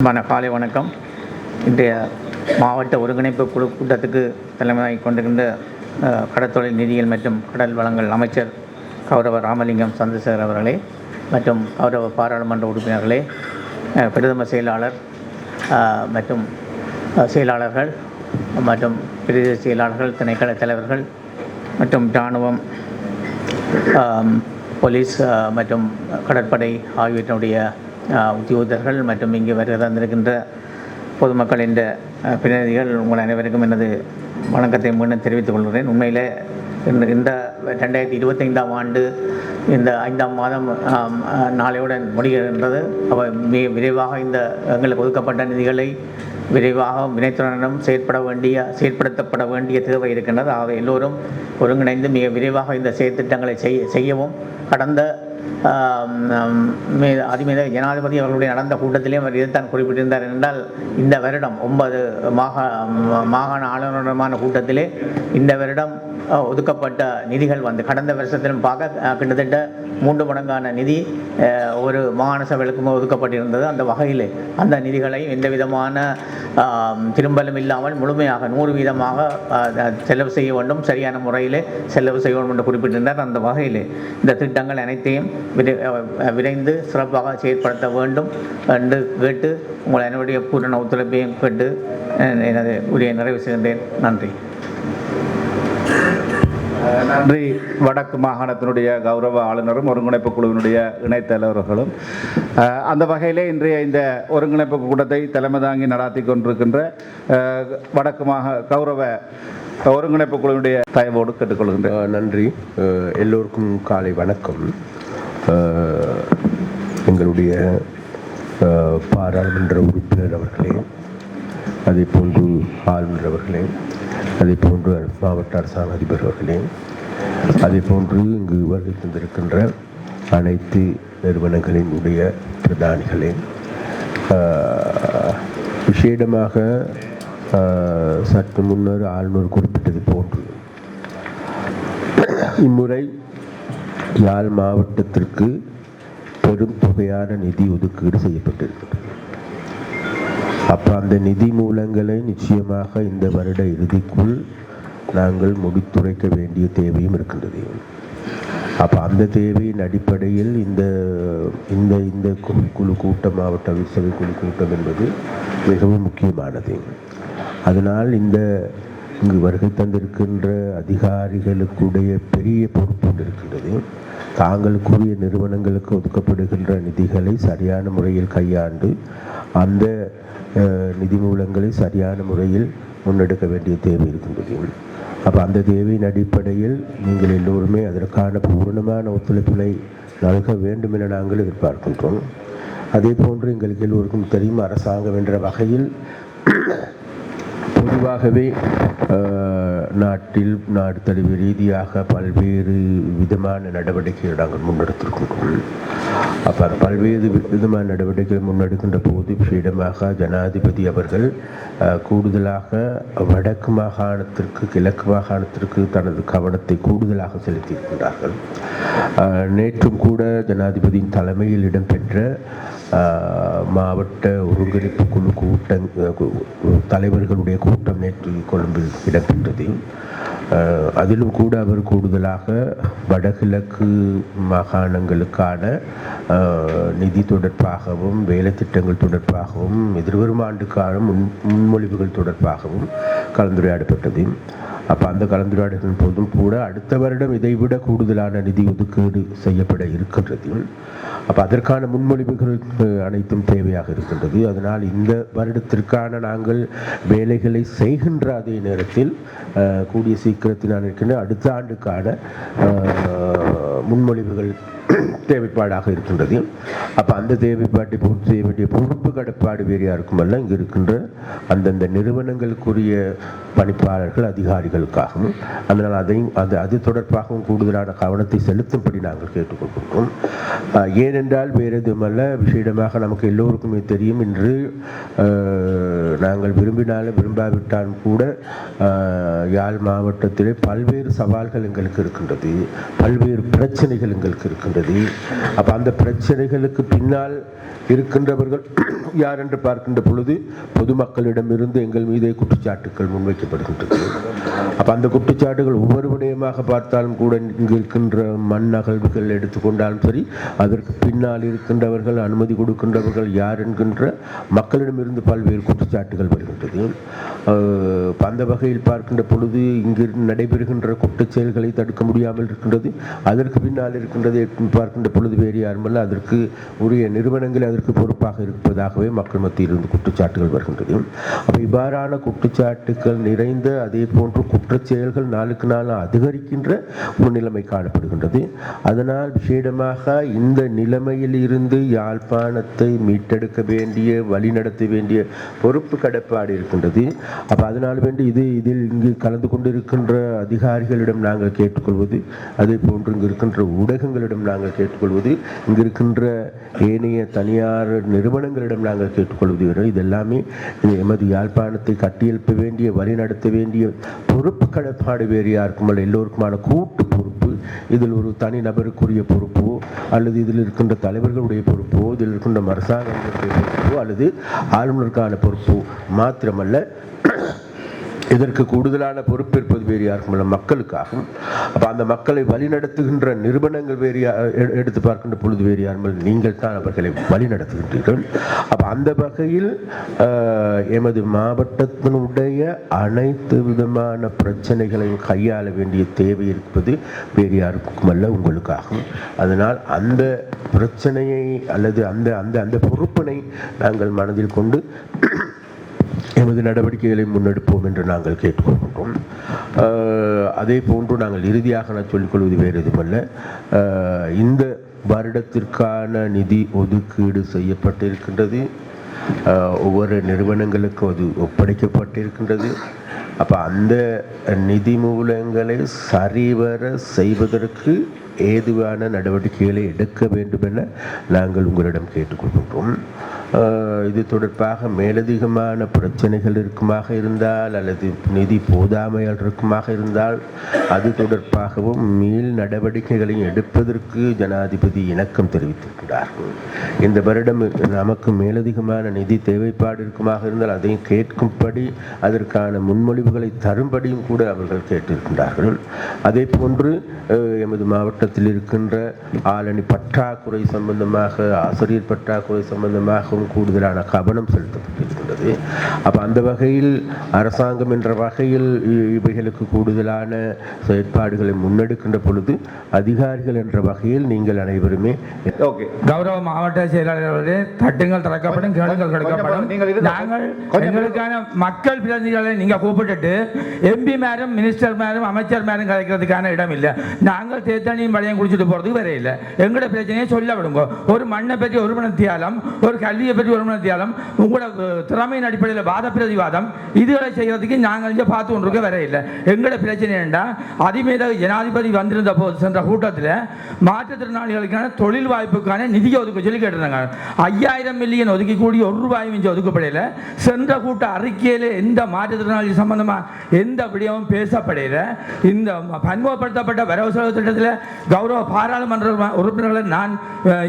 அன்பான காலை வணக்கம். இன்றைய மாவட்ட ஒருங்கிணைப்பு குழு கூட்டத்துக்கு தலைமை கொண்டிருந்த கடற்தொழில் நிதிகள் மற்றும் கடல் வளங்கள் அமைச்சர் கௌரவ ராமலிங்கம் சந்திரசேகர் அவர்களே மற்றும் கௌரவ பாராளுமன்ற உறுப்பினர்களே பிரதம செயலாளர் மற்றும் செயலாளர்கள் மற்றும் பிரதேச செயலாளர்கள் திணைக்கள தலைவர்கள் மற்றும் இராணுவம் போலீஸ் மற்றும் கடற்படை ஆகியவற்றினுடைய உத்தியோகத்தர்கள் மற்றும் இங்கே வருகை தந்திருக்கின்ற பொதுமக்களின் பிரதிநிதிகள் உங்கள் அனைவருக்கும் எனது வணக்கத்தை மீண்டும் தெரிவித்துக் கொள்கிறேன். உண்மையிலே இந்த இந்த ரெண்டாயிரத்தி இருபத்தைந்தாம் ஆண்டு இந்த ஐந்தாம் மாதம் நாளையுடன் முடிகின்றது. அவை மிக விரைவாக இந்த எங்களுக்கு ஒதுக்கப்பட்ட நிதிகளை விரைவாக வினைத்துடனும் செயற்பட வேண்டிய செயற்படுத்தப்பட வேண்டிய தேவை இருக்கின்றது. ஆக எல்லோரும் ஒருங்கிணைந்து மிக விரைவாக இந்த செயற்திட்டங்களை செய்ய செய்யவும். கடந்த அதிமேத ஜனாதிபதி அவர்களுடைய நடந்த கூட்டத்திலே அவர் இதைத்தான் குறிப்பிட்டிருந்தார் என்றால் இந்த வருடம் ஒன்பது மாகா மாகாண ஆளுநருமான கூட்டத்திலே இந்த வருடம் ஒதுக்கப்பட்ட நிதிகள் வந்து கடந்த வருஷத்திலும் பார்க்க கிட்டத்தட்ட மூன்று மடங்கான நிதி ஒரு மாகாண சபைகளுக்கும் ஒதுக்கப்பட்டிருந்தது. அந்த வகையில் அந்த நிதிகளை எந்த விதமான திரும்பலும் இல்லாமல் முழுமையாக நூறு வீதமாக செலவு செய்ய வேண்டும் சரியான முறையில் செலவு செய்ய வேண்டும் என்று குறிப்பிட்டிருந்தார். அந்த வகையில் இந்த திட்டங்கள் அனைத்தையும் விரை விரைந்து சிறப்பாக செயற்படுத்த வேண்டும் என்று கேட்டு உங்கள் என்னுடைய பூரண ஒத்துழைப்பையும் கேட்டு எனது உரையை நிறைவு செய்கின்றேன். நன்றி. நன்றி. வடக்கு மாகாணத்தினுடைய கௌரவ ஆளுநரும் ஒருங்கிணைப்பு குழுவினுடைய இணைத் தலைவர்களும். அந்த வகையிலே இன்றைய இந்த ஒருங்கிணைப்பு கூட்டத்தை தலைமை தாங்கி நடாத்தி கொண்டிருக்கின்ற அஹ், வடக்கு மாக கௌரவ ஒருங்கிணைப்பு குழுவினுடைய தயவோடு கேட்டுக்கொள்கின்றேன் நன்றி. அஹ் எல்லோருக்கும் காலை வணக்கம். எங்களுடைய பாராளுமன்ற உறுப்பினர் அவர்களே அதே போன்று ஆளுநர் அவர்களே அதே போன்று மாவட்ட அரசாங்க அதிபர் அவர்களே அதே போன்று இங்கு வருகை தந்திருக்கின்ற அனைத்து நிறுவனங்களினுடைய பிரதானிகளே விஷேடமாக விசேடமாக சற்று முன்னர் ஆளுநர் குறிப்பிட்டது போன்று இம்முறை யாழ் மாவட்டத்திற்கு பெரும் தொகையான நிதி ஒதுக்கீடு செய்யப்பட்டிருக்கிறது. அப்போ அந்த நிதி மூலங்களை நிச்சயமாக இந்த வருட இறுதிக்குள் நாங்கள் முடித்துரைக்க வேண்டிய தேவையும் இருக்கின்றது. அப்போ அந்த தேவையின் அடிப்படையில் இந்த இந்த இந்த கு- குழு கூட்டம் மாவட்ட விசவை குழு கூட்டம் என்பது மிகவும் முக்கியமானது. அதனால் இந்த இங்கு வருகை தந்திருக்கின்ற அதிகாரிகளுக்குடைய பெரிய பொறுப்பு இருக்கின்றது. தாங்கள் கூறிய நிறுவனங்களுக்கு ஒதுக்கப்படுகின்ற நிதிகளை சரியான முறையில் கையாண்டு அந்த நிதி மூலங்களை சரியான முறையில் முன்னெடுக்க வேண்டிய தேவை இருக்கின்றது. அப்போ அந்த தேவையின் அடிப்படையில் நீங்கள் எல்லோருமே அதற்கான பூர்ணமான ஒத்துழைப்புகளை நல்க வேண்டும் என நாங்கள் எதிர்பார்க்கின்றோம். அதே போன்று எங்களுக்கு எல்லோருக்கும் தெரியும் அரசாங்கம் என்ற வகையில் பொதுவாகவே நாட்டில் நாடு தழுவிய ரீதியாக பல்வேறு விதமான நடவடிக்கைகளை நாங்கள் முன்னெடுத்திருக்கிறோம். அப்போ பல்வேறு விதமான நடவடிக்கைகள் முன்னெடுக்கின்ற போது விஷயமாக ஜனாதிபதி அவர்கள் கூடுதலாக வடக்கு மாகாணத்திற்கு கிழக்கு மாகாணத்திற்கு தனது கவனத்தை கூடுதலாக செலுத்தியிருக்கின்றார்கள். நேற்றும் கூட ஜனாதிபதியின் தலைமையில் இடம்பெற்ற மாவட்ட ஒருங்கிணைப்பு குழு கூட்டம் தலைவர்களுடைய கூட்டம் நேற்று கொழும்பில் இடம்பெற்றது. அதிலும் கூட அவர் கூடுதலாக வடகிழக்கு மாகாணங்களுக்கான நிதி தொடர்பாகவும் வேலை திட்டங்கள் தொடர்பாகவும் எதிர்வரும் ஆண்டுக்கான முன் முன்மொழிவுகள் தொடர்பாகவும் கலந்துரையாடப்பட்டது. அப்போ அந்த கலந்துரையாடல்கள் போதும் கூட அடுத்த வருடம் இதைவிட கூடுதலான நிதி ஒதுக்கீடு செய்யப்பட இருக்கின்றது. அப்போ அதற்கான முன்மொழிவுகள் அனைத்தும் தேவையாக இருக்கின்றது. அதனால் இந்த வருடத்திற்கான நாங்கள் வேலைகளை செய்கின்ற அதே நேரத்தில் கூடிய சீக்கிரத்தில் நான் இருக்கின்ற அடுத்த ஆண்டுக்கான முன்மொழிவுகள் தேவைப்பாடாக இருக்கின்றது. அப்போ அந்த தேவைப்பாட்டை பூர்த்தி செய்ய வேண்டிய பொறுப்பு கடப்பாடு வேறு இருக்குமல்ல இங்கே இருக்கின்ற அந்தந்த நிறுவனங்களுக்குரிய பணிப்பாளர்கள் அதிகாரிகளுக்காகவும் அதனால் அதையும் அது அது தொடர்பாகவும் கூடுதலான கவனத்தை செலுத்தும்படி நாங்கள் கேட்டுக்கொள்கின்றோம். ஏனென்றால் வேறு எதுவுமல்ல. விஷயமாக நமக்கு எல்லோருக்குமே தெரியும். இன்று நாங்கள் விரும்பினாலும் விரும்பாவிட்டாலும் கூட யாழ் மாவட்டத்திலே பல்வேறு சவால்கள் எங்களுக்கு இருக்கின்றது. பல்வேறு பிரச்சனைகள் எங்களுக்கு இருக்கின்றது. இருக்கின்றது அப்போ அந்த பிரச்சனைகளுக்கு பின்னால் இருக்கின்றவர்கள் யார் என்று பார்க்கின்ற பொழுது பொதுமக்களிடமிருந்து எங்கள் மீதே குற்றச்சாட்டுகள் முன்வைக்கப்படுகின்றது. அப்போ அந்த குற்றச்சாட்டுகள் ஒவ்வொரு விடயமாக பார்த்தாலும் கூட இங்கு இருக்கின்ற மண் அகழ்வுகள் எடுத்துக்கொண்டாலும் சரி அதற்கு பின்னால் இருக்கின்றவர்கள் அனுமதி கொடுக்கின்றவர்கள் யார் என்கின்ற மக்களிடமிருந்து பல்வேறு குற்றச்சாட்டுகள் வருகின்றது. அந்த வகையில் பார்க்கின்ற பொழுது இங்கு நடைபெறுகின்ற குற்றச்செயல்களை தடுக்க முடியாமல் இருக்கின்றது. அதற்கு பின்னால் இருக்கின்றது பார்க்கின்ற பொழுது வேறு யாருமல்ல அதற்கு உரிய நிறுவனங்கள் அதற்கு பொறுப்பாக இருப்பதாகவே மக்கள் மத்தியில் இருந்து குற்றச்சாட்டுகள் வருகின்றது. அப்போ இவ்வாறான குற்றச்சாட்டுகள் நிறைந்த அதே போன்று குற்றச்செயல்கள் நாளுக்கு நாள் அதிகரிக்கின்ற ஒரு நிலைமை காணப்படுகின்றது. அதனால் விசேடமாக இந்த நிலைமையில் இருந்து யாழ்ப்பாணத்தை மீட்டெடுக்க வேண்டிய வழிநடத்த வேண்டிய பொறுப்பு கடப்பாடு இருக்கின்றது. அப்போ அதனால் வேண்டி இது இதில் இங்கு கலந்து கொண்டிருக்கின்ற அதிகாரிகளிடம் நாங்கள் கேட்டுக்கொள்வது அதே போன்று இங்கு இருக்கின்ற ஊடகங்களிடம் நாங்கள் கேட்டுக்கொள்வது. இங்கு இருக்கின்ற ஏனைய தனியார் நிறுவனங்களிடம் நாங்கள் கேட்டுக்கொள்வது இதெல்லாமே எமது யாழ்ப்பாணத்தை கட்டியெழுப்ப வேண்டிய வழிநடத்த வேண்டிய பொறுப்பு கடப்பாடு வேறு யாருக்குமல்ல. எல்லோருக்குமான கூட்டு பொறுப்பு. இதில் ஒரு தனி நபருக்குரிய பொறுப்போ அல்லது இதில் இருக்கின்ற தலைவர்களுடைய பொறுப்போ இதில் இருக்கின்ற அரசாங்கங்களுடைய பொறுப்போ அல்லது ஆளுநருக்கான பொறுப்போ மாத்திரமல்ல. இதற்கு கூடுதலான பொறுப்பேற்பது வேறு யாருக்குமல்ல மக்களுக்காகும். அப்போ அந்த மக்களை வழிநடத்துகின்ற நிறுவனங்கள் வேறு யா- எடுத்து பார்க்கின்ற பொழுது வேறு யாரும் நீங்கள் தான் அவர்களை வழிநடத்துகின்றீர்கள். அப்போ அந்த வகையில் எமது மாவட்டத்தினுடைய அனைத்து விதமான பிரச்சனைகளையும் கையாள வேண்டிய தேவை இருப்பது வேறு யாருக்குமல்ல உங்களுக்காகும். அதனால் அந்த பிரச்சனையை அல்லது அந்த அந்த அந்த பொறுப்பினை நாங்கள் மனதில் கொண்டு எமது நடவடிக்கைகளை முன்னெடுப்போம் என்று நாங்கள் கேட்டுக்கொள்கின்றோம். அதே போன்று நாங்கள் இறுதியாக நான் சொல்லிக்கொள்வது வேறு எதுவல்ல இந்த வருடத்திற்கான நிதி ஒதுக்கீடு செய்யப்பட்டிருக்கின்றது. ஒவ்வொரு நிறுவனங்களுக்கும் அது ஒப்படைக்கப்பட்டிருக்கின்றது. அப்போ அந்த நிதி மூலங்களை சரிவர செய்வதற்கு ஏதுவான நடவடிக்கைகளை எடுக்க வேண்டும் என நாங்கள் உங்களிடம் கேட்டுக்கொள்கின்றோம். இது தொடர்பாக மேலதிகமான பிரச்சனைகள் இருக்குமாக இருந்தால் அல்லது நிதி போதாமையால் இருக்குமாக இருந்தால் அது தொடர்பாகவும் மீள் நடவடிக்கைகளை எடுப்பதற்கு ஜனாதிபதி இணக்கம் தெரிவித்திருக்கிறார் இந்த வருடம் நமக்கு மேலதிகமான நிதி தேவைப்பாடு இருக்குமாக இருந்தால் அதையும் கேட்கும்படி அதற்கான முன்மொழிவுகளை தரும்படியும் கூட அவர்கள் கேட்டிருக்கின்றார்கள் அதே போன்று எமது மாவட்டத்தில் இருக்கின்ற ஆளணி பற்றாக்குறை சம்பந்தமாக ஆசிரியர் பற்றாக்குறை சம்பந்தமாகவும் கூடுதலான கவனம் செலுத்தப்பட்டிருக்கின்றது. அப்போ அந்த வகையில் அரசாங்கம் என்ற வகையில் இவைகளுக்கு கூடுதலான செயற்பாடுகளை முன்னெடுக்கின்ற பொழுது அதிகாரிகள் என்ற வகையில் நீங்கள் அனைவருமே ஓகே. கௌரவ மாவட்ட செயலாளர்களே தட்டுங்கள் திறக்கப்படும் நீங்கள் இருந்து- கொடுக்கப்படும். நாங்கள் எங்களுக்கான மக்கள் பிரதிநிதிகளை நீங்க கூப்பிட்டுட்டு எம்பி மேரும் மினிஸ்டர் மேரும் அமைச்சர் மேரும் கலைக்கிறதுக்கான இடம் இல்லை. நாங்கள் தேத்தனியும் வளையம் குடிச்சிட்டு போறதுக்கு வர இல்லை. எங்களோட பிரச்சனையை சொல்ல விடுங்க. ஒரு மண்ணை பற்றி ஒரு ஒரு கல்வியை பற்றி ஒரு மனத்தியாலம் உங்களோட திறமையின் அடிப்படையில் வாத பிரதிவாதம் இதுகளை செய்யறதுக்கு நாங்கள் இங்கே பார்த்து கொண்டிருக்க வர இல்லை. எங்களோட பிரச்சனை என்னடா அதிமீத ஜனாதிபதி வந்திருந்த போது சென்ற கூட்டத்தில் மாற்றுத்திறனாளிகளுக்கான தொழில் வாய்ப்புக்கான நிதியை ஒதுக்க சொல்லி கேட்டிருந்தாங்க. ஐயாயிரம் மில்லியன் ஒதுக்கி ஒரு ரூபாயும் இங்கே ஒதுக்கப்படையில் சென்ற கூட்ட அறிக்கையில் எந்த மாற்றுத்திறனாளி சம்பந்தமாக எந்த விடயமும் பேசப்படையில் இந்த பன்முகப்படுத்தப்பட்ட வரவு செலவு திட்டத்தில் கௌரவ பாராளுமன்ற உறுப்பினர்களை நான் அஹ்,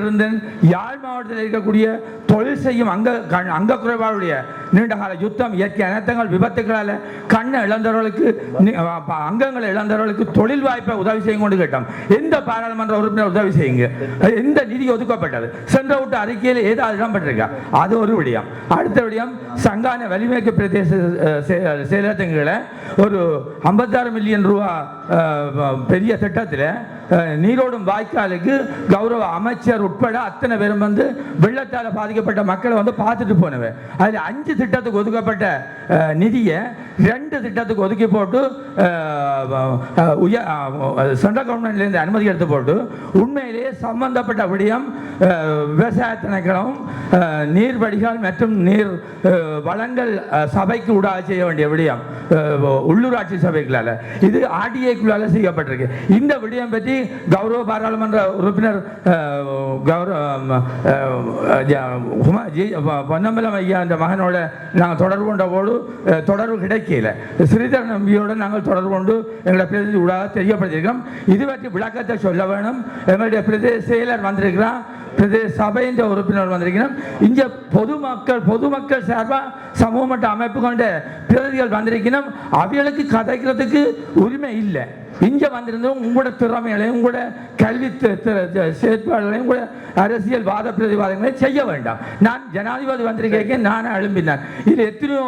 இருந்தேன் யாழ் மாவட்டத்தில் இருக்கக்கூடிய ਜ਼ਰੂਰੀ ਹੈ। தொழில் செய்யும் அங்க கண்- அங்க குறைபாடுடைய நீண்டகால யுத்தம் இயற்கை அனர்த்தங்கள் விபத்துகளால் கண்ணை இழந்தவர்களுக்கு அங்கங்களை இழந்தவர்களுக்கு தொழில் வாய்ப்பை உதவி செய்யும் கொண்டு கேட்டோம். எந்த பாராளுமன்ற உறுப்பினர் உதவி செய்யுங்க? எந்த நிதி ஒதுக்கப்பட்டது? சென்ற விட்டு அறிக்கையில் ஏதாவது இடம்பெற்றிருக்கா? அது ஒரு விடயம். அடுத்த விடயம் சங்கான வலிமைக்கு பிரதேச அஹ், செயலகங்களை ஒரு ஐம்பத்தாறு மில்லியன் ரூபா பெரிய திட்டத்தில் நீரோடும் வாய்க்காலுக்கு கௌரவ அமைச்சர் உட்பட அத்தனை பேரும் வந்து வெள்ளத்தால் பாதிக்கப்பட்ட மக்களை வந்து பார்த்துட்டு போனவன். அதில் அஞ்சு திட்டத்துக்கு ஒதுக்கப்பட்ட நிதியை ரெண்டு திட்டத்துக்கு ஒதுக்கி போட்டு உய சென்ட்ரல் கவர்மெண்ட்லேருந்து அனுமதி எடுத்து போட்டு உண்மையிலேயே சம்பந்தப்பட்ட விடயம் விவசாய திணைக்களம் நீர் வடிகால் மற்றும் நீர் வளங்கள் சபைக்கு ஊடாக செய்ய வேண்டிய விடயம். உள்ளூராட்சி சபைகளால். இது ஆர்டிஐக்குள்ளால் செய்யப்பட்டிருக்கு. இந்த விடயம் பற்றி கௌரவ பாராளுமன்ற உறுப்பினர் கௌரவ ஜ- ஜி- பொன்னம்பலம் ஐயா அந்த மகனோட நாங்கள் தொடர்பு கொண்ட போது தொடர்பு கிடைக்கல. ஸ்ரீதர் நம்பியோடு நாங்கள் தொடர்பு கொண்டு எங்களுடைய பிரதிநிதி ஊடாக தெரியப்படுத்தியிருக்கோம் இது பற்றி விளக்கத்தை சொல்ல வேணும். எங்களுடைய பிரதேச செயலர் வந்திருக்கிறான் பிரதேச சபையின் உறுப்பினர் வந்திருக்கிறோம். இங்கே பொதுமக்கள் பொதுமக்கள் சார்பாக சமூக மட்ட அமைப்பு கொண்ட பிரதிகள் வந்திருக்கணும் அவைகளுக்கு கதைக்கிறதுக்கு உரிமை இல்லை. இங்கே வந்திருந்தோம் உங்களோட திறமைகளையும் உங்களோட கல்வி செயற்பாடுகளையும் உங்களோட அரசியல் வாத பிரதிவாதங்களையும் செய்ய வேண்டாம். நான் ஜனாதிபதி வந்திருக்கேன் நானே அழும்பினேன் இது எத்தனையோ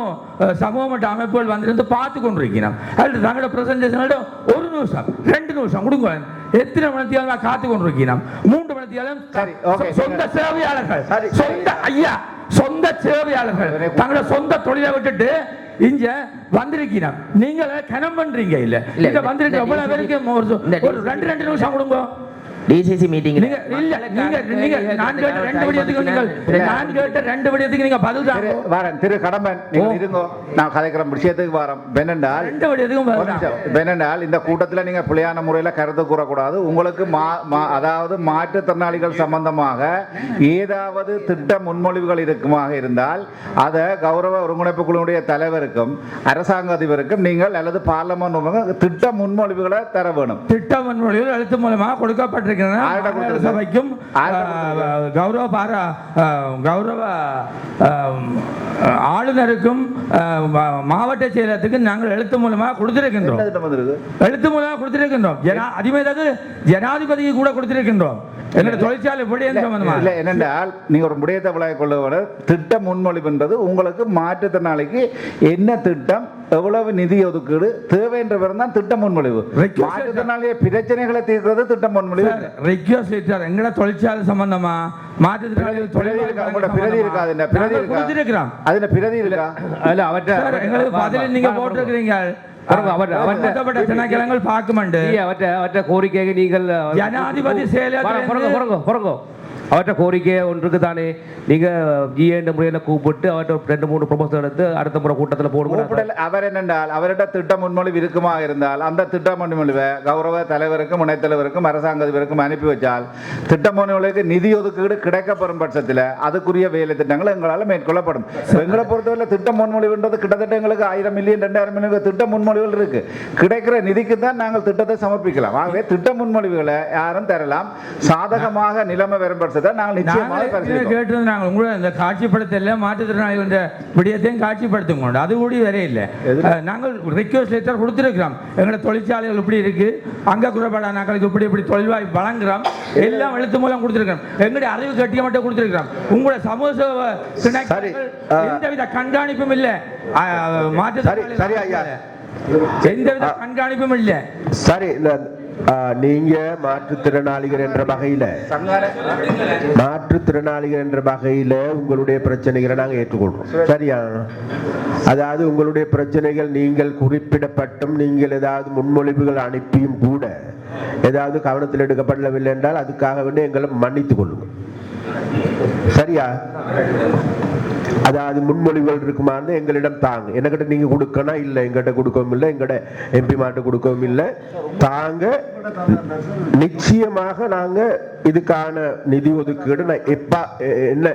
சமூக மட்ட அமைப்புகள் வந்திருந்து பார்த்து கொண்டிருக்கிறோம். அதில் தங்களோட பிரசன்டேஷனோட ஒரு நிமிஷம் ரெண்டு நிமிஷம் கொடுங்க எத்தனை மணித்தியாலும் காத்து கொண்டிருக்கிறோம் மூன்று மணித்தியாலும். சொந்த சேவையாளர்கள். சொந்த ஐயா சொந்த சேவையாளர்கள். தங்களோட சொந்த தொழிலை விட்டுட்டு இங்க வந்திருக்கிறோம் நீங்க கனம் பண்றீங்க இல்ல? இங்க இந்த எவ்வளவு பேருக்கு ஒரு ரெண்டு ரெண்டு நிமிஷம் கொடுங்க. டிசிசி மீட்டிங் நீங்க இல்ல நீங்க நீங்க நான் கேட்ட ரெண்டு விடயத்துக்கு நீங்கள் நான் கேட்ட ரெண்டு விடயத்துக்கு நீங்க பதில் திரு தாங்க. வாரன். திரு கடம்பன் நீங்கள் இருங்கோ. நான் கதைக்கிற விஷயத்துக்கு வாரம்? பெனண்டால் ரெண்டு விடயத்துக்கும். பெனண்டால் இந்த கூட்டத்தில் நீங்க பிழையான முறையில் கருத்து கூறக்கூடாது. உங்களுக்கு மா- மா- அதாவது மாற்றுத்திறனாளிகள் சம்பந்தமாக ஏதாவது திட்ட முன்மொழிவுகள் இருக்குமாக இருந்தால் அதை கௌரவ ஒருங்கிணைப்பு குழுவுடைய தலைவருக்கும் அரசாங்க அதிபருக்கும் நீங்கள் அல்லது பார்லமெண்ட் திட்ட முன்மொழிவுகளை தர வேணும். திட்ட முன்மொழிகள் எழுத்து மூலமாக கொடுக்கப்பட்டிருக்கின்றன கொடுத்திருக்கு? சபைக்கும் கௌரவ பாரா கௌரவ ஆளுநருக்கும் மாவட்ட செயலகத்துக்கு நாங்கள் எழுத்து மூலமாக கொடுத்திருக்கின்றோம். எழுத்து மூலமாக கொடுத்திருக்கின்றோம். ஜனா அதிமேதகு ஜனாதிபதிக்கு கூட கொடுத்திருக்கின்றோம். எங்களுடைய தொழிற்சாலை விடயம் இல்ல சம்பந்தமாக என்னென்றால் நீங்க ஒரு முடியத்தை விளைய கொள்ள திட்ட முன்மொழிவு என்பது உங்களுக்கு மாற்றுத்திறனாளிக்கு என்ன திட்டம் எவ்வளவு நிதி ஒதுக்கீடு? தேவை என்ற தான் திட்ட முன்மொழிவு மாற்றுத்திறனாளிய பிரச்சனைகளை தீர்க்கிறது திட்ட முன்மொழிவு. letter எங்கட தொழிற்சாலை சம்பந்தமா? மாற்றுத்திறனாளிகள் உங்களோட பிரதி இருக்கா? அதுல பிரதி இருக்கா? அதுல பிரதி இருக்கா? அல்ல அவற்றை எங்களுக்கு பதில் நீங்க போட்டிருக்கிறீங்க. அவற்றை கோரிக்கையை நீங்கள் ஜனாதிபதி பொறுங்க அவற்றை கோரிக்கை ஒன்றுக்கு தானே. நீங்க ஜிஏன்ற முறையில் கூப்பிட்டு அவற்றை ரெண்டு மூணு ப்ரொபோசல் எடுத்து அடுத்த முறை கூட்டத்தில் கூப்பிடல். அவர் என்னென்றால் அவரிட திட்ட முன்மொழிவு இருக்குமா இருந்தால் அந்த திட்ட முன்மொழிவை கௌரவ தலைவருக்கும் துணைத் தலைவருக்கும் அரசாங்க அதிபருக்கும் அனுப்பி வச்சால் திட்ட முன்மொழிவுக்கு நிதி ஒதுக்கீடு கிடைக்கப்பெறும் பட்சத்தில் அதுக்குரிய வேலை திட்டங்கள் எங்களால் மேற்கொள்ளப்படும். எங்களை பொறுத்தவரை திட்ட முன்மொழிவுன்றது கிட்டத்தட்ட எங்களுக்கு ஆயிரம் மில்லியன் ரெண்டாயிரம் மில்லியன் திட்ட முன்மொழிவுகள் இருக்கு. கிடைக்கிற நிதிக்கு தான் நாங்கள் திட்டத்தை சமர்ப்பிக்கலாம். ஆகவே திட்ட முன்மொழிவுகளை யாரும் தரலாம். சாதகமாக நிலைமை வரும் நாங்கள் நிச்சயமாக நாங்கள் பரிசீலிப்போம் கேட்டது நாங்கள் உங்களை இந்த காட்சிப்படுத்தல மாற்றுத்திறனாளிகள் விடயத்தையும் காட்சிப்படுத்தும் கொண்டு அது கூடி வரைய இல்லை. நாங்கள் ரிக்வஸ்ட் லெட்டர் கொடுத்துருக்கிறோம். எங்களோட தொழிற்சாலைகள் இப்படி இருக்கு அங்க குறைபாடான நாங்களுக்கு இப்படி இப்படி தொழில் வாய்ப்பு வழங்குறோம் எல்லாம் எழுத்து மூலம் கொடுத்துருக்கிறோம். எங்களுடைய அறிவு கட்டிய மட்டும் கொடுத்துருக்கிறோம். உங்களோட சமூக எந்தவித கண்காணிப்பும் இல்லை. ஐயா. எந்தவித கண்காணிப்பும் இல்லை. சரி நீங்க மாற்றுத்திறனாளிகள் என்ற வகையில மாற்றுத்திறனாளிகள் என்ற வகையில உங்களுடைய பிரச்சனைகளை நாங்கள் ஏற்றுக்கொள்றோம். சரியா? அதாவது உங்களுடைய பிரச்சனைகள் நீங்கள் குறிப்பிடப்பட்டும் நீங்கள் ஏதாவது முன்மொழிவுகள் அனுப்பியும் கூட ஏதாவது கவனத்தில் எடுக்கப்படவில்லை என்றால் அதுக்காக வேண்டி எங்களை மன்னித்துக் கொள்ளுங்கள். சரியா? அதாவது முன்மொழிவுகள் இருக்குமான்னு எங்களிடம் தாங்க. என்கிட்ட நீங்க கொடுக்கணும் இல்லை எங்கிட்ட கொடுக்கவும் இல்லை எங்கிட்ட எம்பி மாட்ட கொடுக்கவும் இல்லை. தாங்க நிச்சயமாக நாங்க இதுக்கான நிதி ஒதுக்கீடு நான் எப்ப என்ன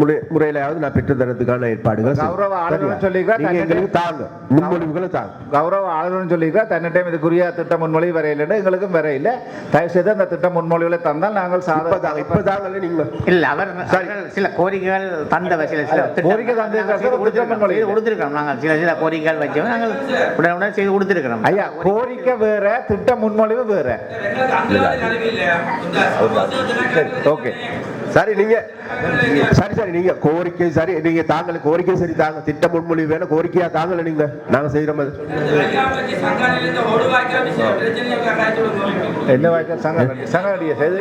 முறை முறையிலாவது நான் பெற்று தரதுக்கான ஏற்பாடுகள். கௌரவ ஆளுநர் தன்னிடம் எங்களுக்கு தாங்க. முன்மொழிவுகளை தாங்க. கௌரவ ஆளுநர் சொல்லியிருக்கா தன்னிடம் இதுக்குரிய திட்ட முன்மொழிவு வரையில்லை எங்களுக்கும் வரையில. தயவு செய்து அந்த திட்ட முன்மொழிவுகளை தந்தால் நாங்கள் இப்பதாங்க சாதா இப்பதாங்கல்ல நீங்க இல்ல அவர் சில கோரிக்கைகள் தந்தவர் சில திட்டம் கோரிக்கை கொடுத்திருக்கிறோம் நாங்கள் சில சில கோரிக்கைகள் வச்சு நாங்கள் உடனுடன் செய்து கொடுத்திருக்கிறோம் ஐயா கோரிக்கை வேற திட்ட முன்மொழிவு வேற. ஓகே. சரி நீங்க சரி சரி நீங்க கோரிக்கை சரி நீங்க தாங்கள கோரிக்கை சரி தாங்க திட்ட முன்மொழிவு வேணும் கோரிக்கையா தாங்கல நீங்க நாங்க செய்யற மாதிரி. என்ன வாய்க்க சங்க சங்கடிய செய்து?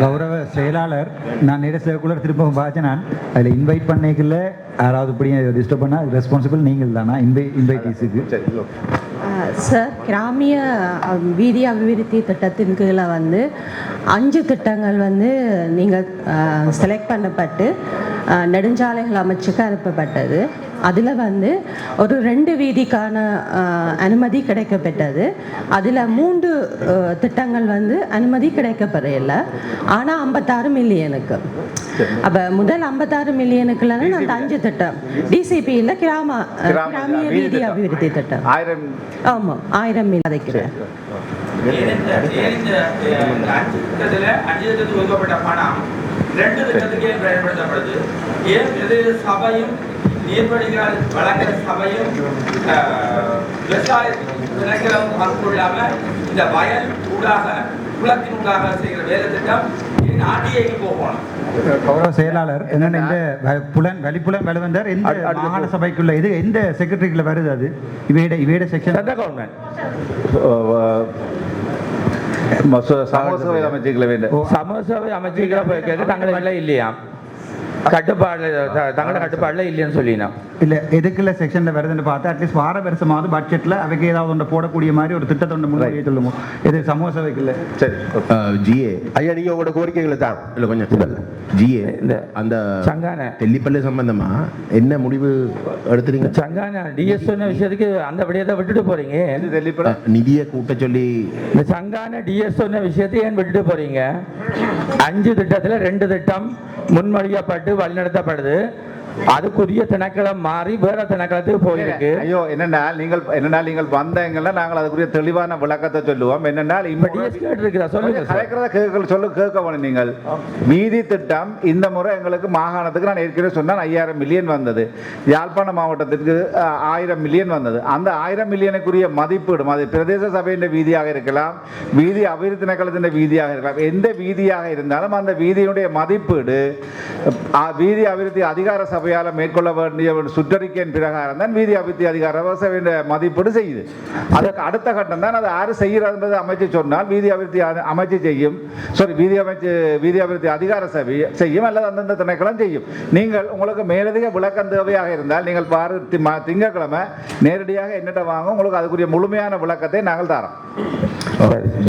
கௌரவ செயலாளர் நான் நேர சேவக்குள்ளர் திரும்பவும் பார்த்தேன் நான் அதில் இன்வைட் பண்ணிக்கல யாராவது இப்படி டிஸ்டர்ப் பண்ணால் ரெஸ்பான்சிபிள் நீங்கள் தானா இன்வை இன்வைட்டீஸுக்கு சரி ஓகே அஹ் சார் கிராமிய வீதி அபிவிருத்தி திட்டத்தின் கீழே வந்து அஞ்சு திட்டங்கள் வந்து நீங்கள் செலக்ட் பண்ணப்பட்டு நெடுஞ்சாலைகள் அமைச்சுக்கு அனுப்பப்பட்டது. அதில் வந்து ஒரு ரெண்டு வீதிக்கான அஹ், அனுமதி கிடைக்கப்பெற்றது அதில் மூன்று திட்டங்கள் வந்து அனுமதி கிடைக்கப்பெறையில ஆனால் ஐம்பத்தாறு மில்லியனுக்கு அப்போ முதல் ஐம்பத்தாறு மில்லியனுக்குள்ள அந்த அஞ்சு திட்டம் டிசிபியில் கிராம கிராமிய வீதி. அபிவிருத்தி திட்டம் ஆயிரம் ஆமாம் ஆயிரம் மில் அதைக்கிறேன் பணம் ரெண்டு திட்டத்துக்கு பயன்படுத்தப்படுது ஏன் இது சபையும் நீர்வடிகள் வழங்கல் சபையும் அஹ், விவசாய திணைக்களம் பங்குள்ளாம இந்த வயல் ஊடாக குளத்தின் ஊடாக செய்கிற வேலை திட்டம் போகணும் கௌரவ செயலாளர் என்னென்ன இந்த புலன் வலிப்புலன் வலுவந்தார் எந்த மாகாண சபைக்குள்ள இது எந்த செக்ரட்டரிக்குள்ள வருது அது? இவையிட இவையிட செக்ஷன் கவர்மெண்ட் சமூக சேவை அமைச்சுக்களை வேண்டும் சமூக அமைச்சுக்கிற கேட்க தங்களை இல்லையா? கட்டுப்பாடு தங்களோட கட்டுப்பாடுல இல்லைன்னு சொல்லினா இல்ல எதுக்குள்ள செக்ஷன்ல வருதுன்னு பார்த்தா அட்லீஸ்ட் வார வருஷமாவது பட்ஜெட்ல அவைக்கு ஏதாவது ஒன்று போடக்கூடிய மாதிரி ஒரு திட்டத்தை ஒன்று முன்வைக்க சொல்லுங்க. இது சமூக சபைக்குள்ள சரி ஜிஏ. ஐயா நீங்க உங்களோட கோரிக்கைகளை தான் இல்லை கொஞ்சம் ஜிஏ இந்த அந்த சங்கான. தெல்லிப்பள்ளி சம்பந்தமா என்ன முடிவு எடுத்துறீங்க? சங்கான டிஎஸ் சொன்ன விஷயத்துக்கு அந்த விடயத்தை விட்டுட்டு போறீங்க. இது தெளிப்பட நிதியை கூட்ட சொல்லி. இந்த சங்கான டிஎஸ் சொன்ன விஷயத்தை ஏன் விட்டுட்டு போறீங்க? அஞ்சு திட்டத்துல ரெண்டு திட்டம் முன்மொழியப்பட்டு வழிநடத்தப்படுது. அதுக்குரிய திணைக்களம் மாறி வேற திணைக்களத்துக்கு போயிருக்கு. ஐயோ என்னென்னா நீங்கள் என்னென்னா நீங்கள் வந்தீங்கன்னா நாங்கள் அதுக்குரிய தெளிவான விளக்கத்தை சொல்லுவோம். என்னென்னா இப்ப இப்போ டிஎஸ் கேட்டு இருக்கிறா சொல்லுங்க கலைக்கிறத கேட்க சொல்லு கேட்க வேணும் நீங்கள். வீதி திட்டம் இந்த முறை எங்களுக்கு மாகாணத்துக்கு நான் ஏற்கனவே சொன்னேன் ஐயாயிரம் மில்லியன் வந்தது. யாழ்ப்பாண மாவட்டத்திற்கு ஆயிரம் மில்லியன் வந்தது. அந்த ஆயிரம் மில்லியனுக்குரிய மதிப்பீடும் அது பிரதேச சபையின் வீதியாக இருக்கலாம் வீதி அபிவிருத்தி நகலத்தின் வீதியாக இருக்கலாம் எந்த வீதியாக இருந்தாலும் அந்த வீதியுடைய மதிப்பீடு வீதி அபிவிருத்தி அதிகார சபையால் மேற்கொள்ள வேண்டிய ஒரு சுற்றறிக்கையின் பிரகாரம் தான் வீதி அபிவிருத்தி அதிகார சபையின் மதிப்பீடு செய்யுது. அதுக்கு அடுத்த கட்டம் தான் அது யாரு செய்கிறதுன்றது அமைச்சு சொன்னால் வீதி அபிவிருத்தி அமைச்சு செய்யும். சாரி வீதி அமைச்சு வீதி அபிவிருத்தி அதிகார சபை செய்யும் அல்லது அந்தந்த திணைக்களம் செய்யும். நீங்கள் உங்களுக்கு மேலதிக விளக்கம் தேவையாக இருந்தால் நீங்கள் பாரு தி- ம- திங்கட்கிழமை நேரடியாக என்னட்ட வாங்க உங்களுக்கு அதுக்குரிய முழுமையான விளக்கத்தை நாங்கள் தரோம்.